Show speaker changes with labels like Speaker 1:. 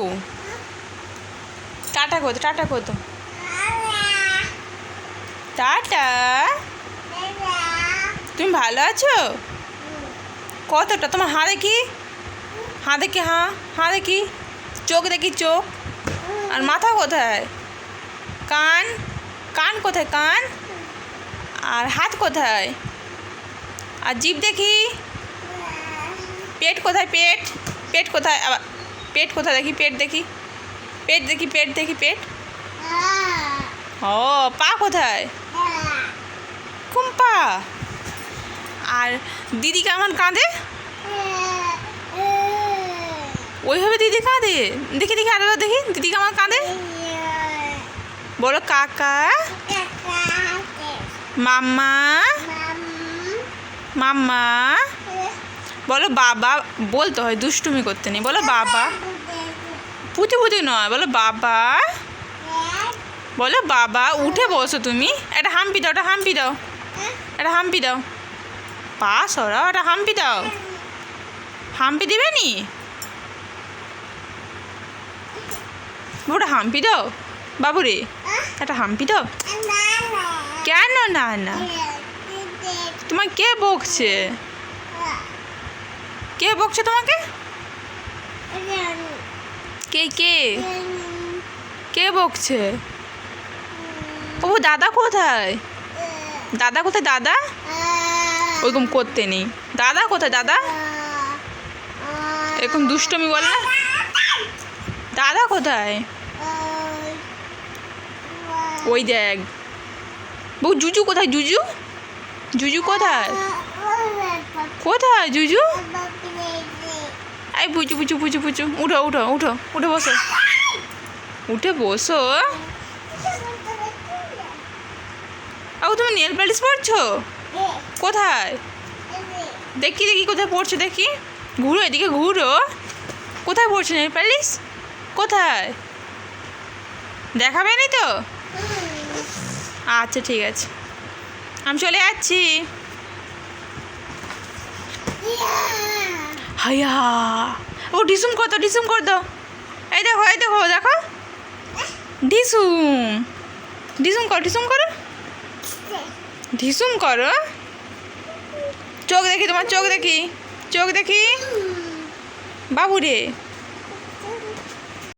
Speaker 1: বাবু? Tata কত tata কত tata. তুমি ভালো আছো? কতটা? তোমার হাঁ দেখি হাঁ দেখি হাঁ? হাঁ দেখি চোখ দেখি চোখ। আর মাথা কোথায়? কান? কান কোথায়? কান? আর হাত কোথায়? আর জিভ দেখি? পেট কোথায়? পেট? পেট কোথায়? আবার পেট কোথায় দেখি পেট দেখি। পেট দেখি পেট দেখি পেট। ও পা কোথায়? কোন পা আর দিদি কেমন কাঁদে? ওইভাবে দিদি কাঁদে? দেখি দেখি আরেকবার দেখি। দিদি কেমন কাঁদে? বলো কাকা। মাম্মা। মাম্মা। বলো বাবা, বলতে হয়, দুষ্টুমি করতে নেই। বলো বাবা। পুঁতি পুঁতি নয়, বলো বাবা। বলো বাবা, উঠে বসো তুমি। একটা হাম্পি দাও, একটা হাম্পি দাও। একটা হাম্পি দাও। পা সরাও, একটা হাম্পি দাও। হাম্পি দিবে নি? ওটা হাম্পি দাও। বাবু রে একটা হাম্পি দাও। কেন না না? তোমার কে বকছে? কে বকছে তোমাকে? কে কে? কে বকছে? ও দাদা কোথায়? দাদা কোথায়, দাদা? ওরকম করতে নেই। দাদা কোথায়, দাদা? এরকম দুষ্টমি বলে না? দাদা কোথায়? ওই দেখ। বউ, জুজু কোথায়, জুজু? জুজু কোথায়? কোথায়, জুজু? এই পুচু পুচু পুচু পুচু উঠো উঠো উঠো উঠে বসো। উঠে বসো? ও তুমি নেল পালিশ পড়ছো কোথায়? দেখি দেখি কোথায় পড়ছো দেখি। ঘুরো এদিকে ঘুরো। কোথায় পড়ছো নেল পালিশ কোথায়? দেখাবে নি তো? আচ্ছা ঠিক আছে। আমি চলে যাচ্ছি। হাইয়া ও, ডিসুম কত ডিসুম কর দাও এই দেখো এই দেখো দেখো। ডিসুম। ডিসুম কর, ডিসুম করো। ঢিসুম করো। চোখ দেখি তোমার, চোখ দেখি চোখ দেখি। বাবু রে